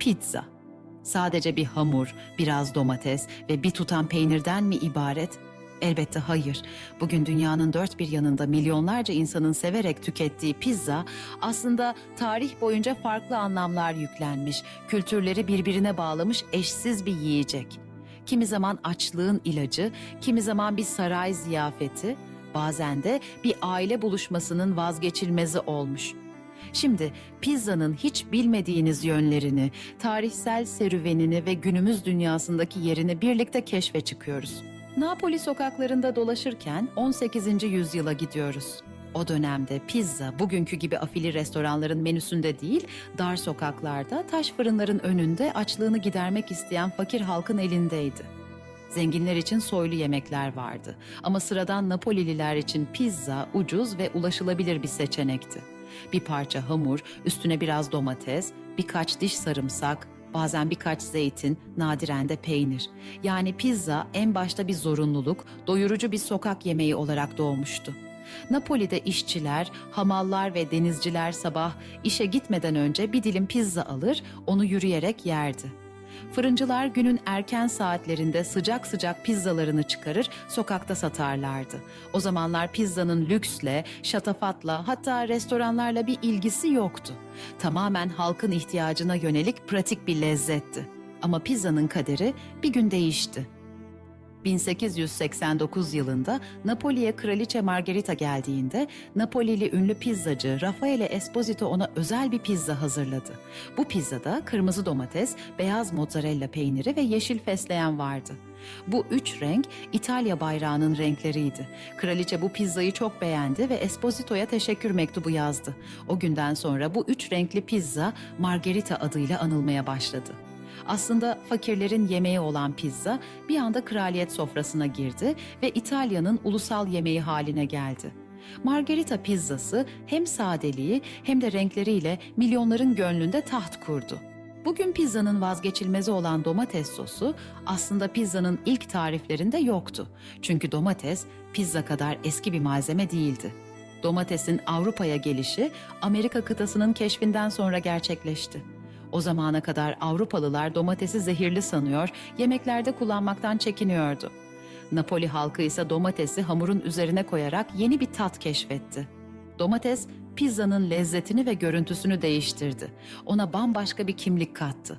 Pizza. Sadece bir hamur, biraz domates ve bir tutam peynirden mi ibaret? Elbette hayır. Bugün dünyanın dört bir yanında milyonlarca insanın severek tükettiği pizza aslında tarih boyunca farklı anlamlar yüklenmiş, kültürleri birbirine bağlamış eşsiz bir yiyecek. Kimi zaman açlığın ilacı, kimi zaman bir saray ziyafeti, bazen de bir aile buluşmasının vazgeçilmezi olmuş. Şimdi pizzanın hiç bilmediğiniz yönlerini, tarihsel serüvenini ve günümüz dünyasındaki yerini birlikte keşfe çıkıyoruz. Napoli sokaklarında dolaşırken 18. yüzyıla gidiyoruz. O dönemde pizza bugünkü gibi afili restoranların menüsünde değil, dar sokaklarda, taş fırınların önünde açlığını gidermek isteyen fakir halkın elindeydi. Zenginler için soylu yemekler vardı ama sıradan Napolililer için pizza ucuz ve ulaşılabilir bir seçenekti. Bir parça hamur, üstüne biraz domates, birkaç diş sarımsak, bazen birkaç zeytin, nadiren de peynir. Yani pizza en başta bir zorunluluk, doyurucu bir sokak yemeği olarak doğmuştu. Napoli'de işçiler, hamallar ve denizciler sabah işe gitmeden önce bir dilim pizza alır, onu yürüyerek yerdi. Fırıncılar günün erken saatlerinde sıcak sıcak pizzalarını çıkarır, sokakta satarlardı. O zamanlar pizzanın lüksle, şatafatla hatta restoranlarla bir ilgisi yoktu. Tamamen halkın ihtiyacına yönelik pratik bir lezzetti. Ama pizzanın kaderi bir gün değişti. 1889 yılında Napoli'ye Kraliçe Margherita geldiğinde Napolili ünlü pizzacı Raffaele Esposito ona özel bir pizza hazırladı. Bu pizzada kırmızı domates, beyaz mozzarella peyniri ve yeşil fesleğen vardı. Bu üç renk İtalya bayrağının renkleriydi. Kraliçe bu pizzayı çok beğendi ve Esposito'ya teşekkür mektubu yazdı. O günden sonra bu üç renkli pizza Margherita adıyla anılmaya başladı. Aslında fakirlerin yemeği olan pizza bir anda kraliyet sofrasına girdi ve İtalya'nın ulusal yemeği haline geldi. Margherita pizzası hem sadeliği hem de renkleriyle milyonların gönlünde taht kurdu. Bugün pizzanın vazgeçilmezi olan domates sosu aslında pizzanın ilk tariflerinde yoktu. Çünkü domates pizza kadar eski bir malzeme değildi. Domatesin Avrupa'ya gelişi Amerika kıtasının keşfinden sonra gerçekleşti. O zamana kadar Avrupalılar domatesi zehirli sanıyor, yemeklerde kullanmaktan çekiniyordu. Napoli halkı ise domatesi hamurun üzerine koyarak yeni bir tat keşfetti. Domates pizzanın lezzetini ve görüntüsünü değiştirdi. Ona bambaşka bir kimlik kattı.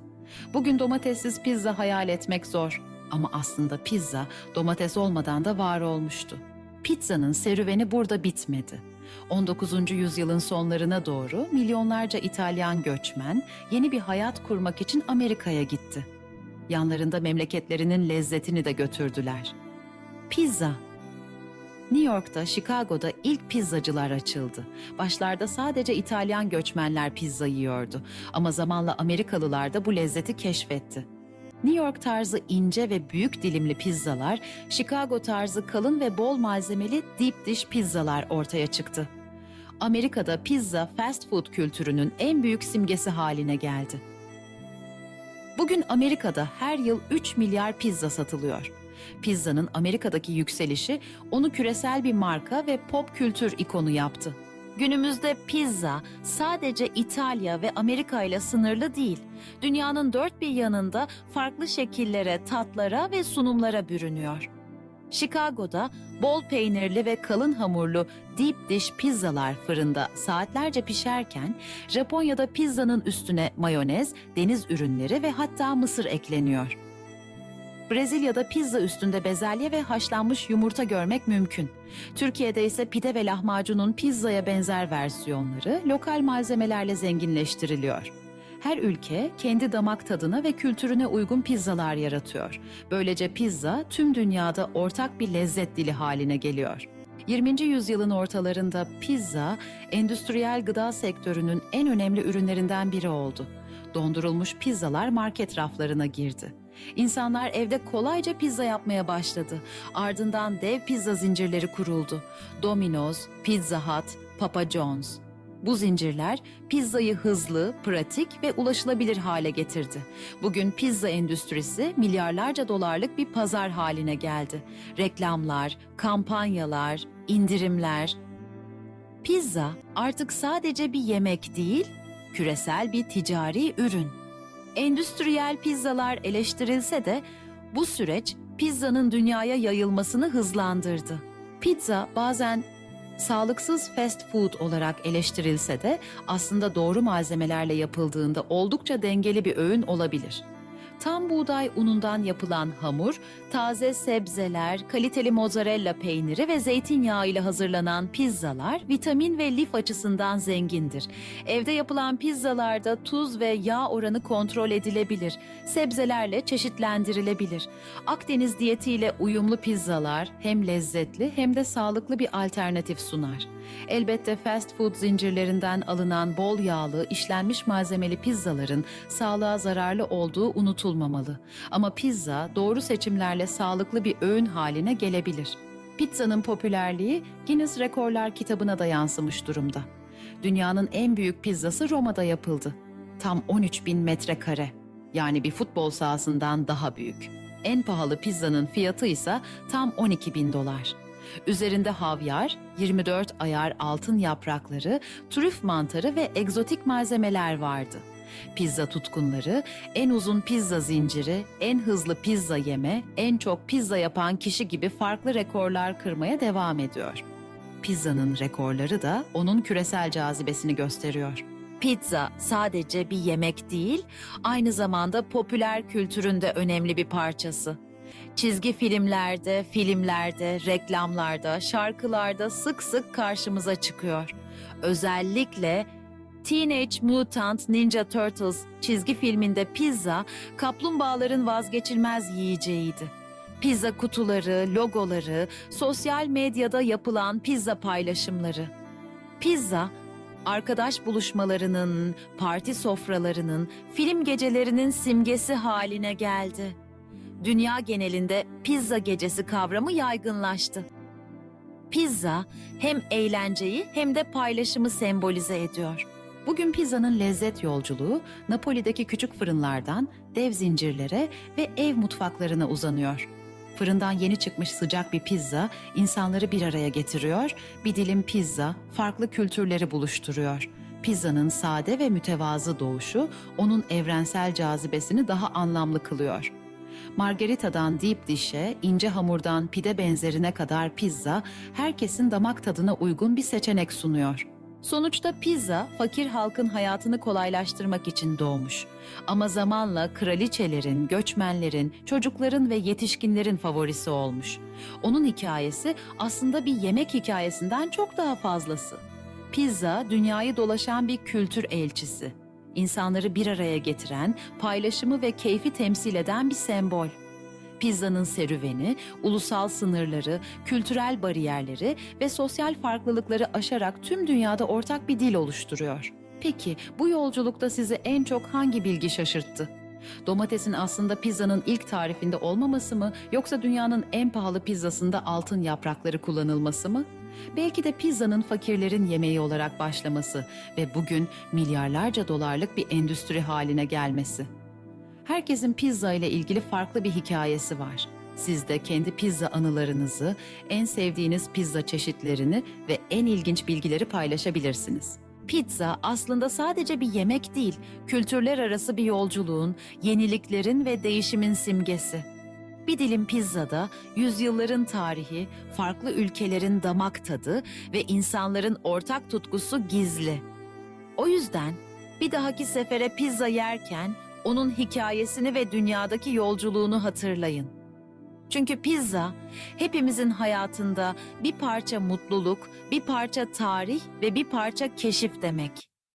Bugün domatessiz pizza hayal etmek zor ama aslında pizza domates olmadan da var olmuştu. Pizzanın serüveni burada bitmedi. 19. yüzyılın sonlarına doğru milyonlarca İtalyan göçmen yeni bir hayat kurmak için Amerika'ya gitti. Yanlarında memleketlerinin lezzetini de götürdüler. Pizza New York'ta, Chicago'da ilk pizzacılar açıldı. Başlarda sadece İtalyan göçmenler pizza yiyordu ama zamanla Amerikalılar da bu lezzeti keşfetti. New York tarzı ince ve büyük dilimli pizzalar, Chicago tarzı kalın ve bol malzemeli deep dish pizzalar ortaya çıktı. Amerika'da pizza fast food kültürünün en büyük simgesi haline geldi. Bugün Amerika'da her yıl 3 milyar pizza satılıyor. Pizzanın Amerika'daki yükselişi onu küresel bir marka ve pop kültür ikonu yaptı. Günümüzde pizza sadece İtalya ve Amerika ile sınırlı değil. Dünyanın dört bir yanında farklı şekillere, tatlara ve sunumlara bürünüyor. Chicago'da bol peynirli ve kalın hamurlu deep dish pizzalar fırında saatlerce pişerken, Japonya'da pizzanın üstüne mayonez, deniz ürünleri ve hatta mısır ekleniyor. Brezilya'da pizza üstünde bezelye ve haşlanmış yumurta görmek mümkün. Türkiye'de ise pide ve lahmacunun pizzaya benzer versiyonları lokal malzemelerle zenginleştiriliyor. Her ülke kendi damak tadına ve kültürüne uygun pizzalar yaratıyor. Böylece pizza tüm dünyada ortak bir lezzet dili haline geliyor. 20. yüzyılın ortalarında pizza, endüstriyel gıda sektörünün en önemli ürünlerinden biri oldu. Dondurulmuş pizzalar market raflarına girdi. İnsanlar evde kolayca pizza yapmaya başladı. Ardından dev pizza zincirleri kuruldu. Domino's, Pizza Hut, Papa John's. Bu zincirler pizzayı hızlı, pratik ve ulaşılabilir hale getirdi. Bugün pizza endüstrisi milyarlarca dolarlık bir pazar haline geldi. Reklamlar, kampanyalar, indirimler. Pizza artık sadece bir yemek değil, küresel bir ticari ürün. Endüstriyel pizzalar eleştirilse de bu süreç pizzanın dünyaya yayılmasını hızlandırdı. Pizza bazen sağlıksız fast food olarak eleştirilse de aslında doğru malzemelerle yapıldığında oldukça dengeli bir öğün olabilir. Tam buğday unundan yapılan hamur, taze sebzeler, kaliteli mozzarella peyniri ve zeytinyağı ile hazırlanan pizzalar vitamin ve lif açısından zengindir. Evde yapılan pizzalarda tuz ve yağ oranı kontrol edilebilir. Sebzelerle çeşitlendirilebilir. Akdeniz diyetiyle uyumlu pizzalar hem lezzetli hem de sağlıklı bir alternatif sunar. Elbette fast food zincirlerinden alınan bol yağlı, işlenmiş malzemeli pizzaların sağlığa zararlı olduğu unutulmamalı. Ama pizza doğru seçimlerle sağlıklı bir öğün haline gelebilir. Pizzanın popülerliği Guinness Rekorlar kitabına da yansımış durumda. Dünyanın en büyük pizzası Roma'da yapıldı. Tam 13 bin metrekare. Yani bir futbol sahasından daha büyük. En pahalı pizzanın fiyatı ise tam 12 bin dolar. Üzerinde havyar, 24 ayar altın yaprakları, trüf mantarı ve egzotik malzemeler vardı. Pizza tutkunları, en uzun pizza zinciri, en hızlı pizza yeme, en çok pizza yapan kişi gibi farklı rekorlar kırmaya devam ediyor. Pizzanın rekorları da onun küresel cazibesini gösteriyor. Pizza sadece bir yemek değil, aynı zamanda popüler kültürün de önemli bir parçası. Çizgi filmlerde, filmlerde, reklamlarda, şarkılarda sık sık karşımıza çıkıyor. Özellikle Teenage Mutant Ninja Turtles çizgi filminde pizza kaplumbağaların vazgeçilmez yiyeceğiydi. Pizza kutuları, logoları, sosyal medyada yapılan pizza paylaşımları. Pizza arkadaş buluşmalarının, parti sofralarının, film gecelerinin simgesi haline geldi. Dünya genelinde pizza gecesi kavramı yaygınlaştı. Pizza hem eğlenceyi hem de paylaşımı sembolize ediyor. Bugün pizzanın lezzet yolculuğu Napoli'deki küçük fırınlardan dev zincirlere ve ev mutfaklarına uzanıyor. Fırından yeni çıkmış sıcak bir pizza insanları bir araya getiriyor, bir dilim pizza farklı kültürleri buluşturuyor. Pizzanın sade ve mütevazı doğuşu onun evrensel cazibesini daha anlamlı kılıyor. Margarita'dan deep dish'e, ince hamurdan pide benzerine kadar pizza herkesin damak tadına uygun bir seçenek sunuyor. Sonuçta pizza fakir halkın hayatını kolaylaştırmak için doğmuş. Ama zamanla kraliçelerin, göçmenlerin, çocukların ve yetişkinlerin favorisi olmuş. Onun hikayesi aslında bir yemek hikayesinden çok daha fazlası. Pizza dünyayı dolaşan bir kültür elçisi. İnsanları bir araya getiren, paylaşımı ve keyfi temsil eden bir sembol. Pizzanın serüveni, ulusal sınırları, kültürel bariyerleri ve sosyal farklılıkları aşarak tüm dünyada ortak bir dil oluşturuyor. Peki bu yolculukta sizi en çok hangi bilgi şaşırttı? Domatesin aslında pizzanın ilk tarifinde olmaması mı yoksa dünyanın en pahalı pizzasında altın yaprakları kullanılması mı? Belki de pizzanın fakirlerin yemeği olarak başlaması ve bugün milyarlarca dolarlık bir endüstri haline gelmesi. Herkesin pizza ile ilgili farklı bir hikayesi var. Siz de kendi pizza anılarınızı, en sevdiğiniz pizza çeşitlerini ve en ilginç bilgileri paylaşabilirsiniz. Pizza aslında sadece bir yemek değil, kültürler arası bir yolculuğun, yeniliklerin ve değişimin simgesi. Bir dilim pizzada yüzyılların tarihi, farklı ülkelerin damak tadı ve insanların ortak tutkusu gizli. O yüzden bir dahaki sefere pizza yerken onun hikayesini ve dünyadaki yolculuğunu hatırlayın. Çünkü pizza hepimizin hayatında bir parça mutluluk, bir parça tarih ve bir parça keşif demek.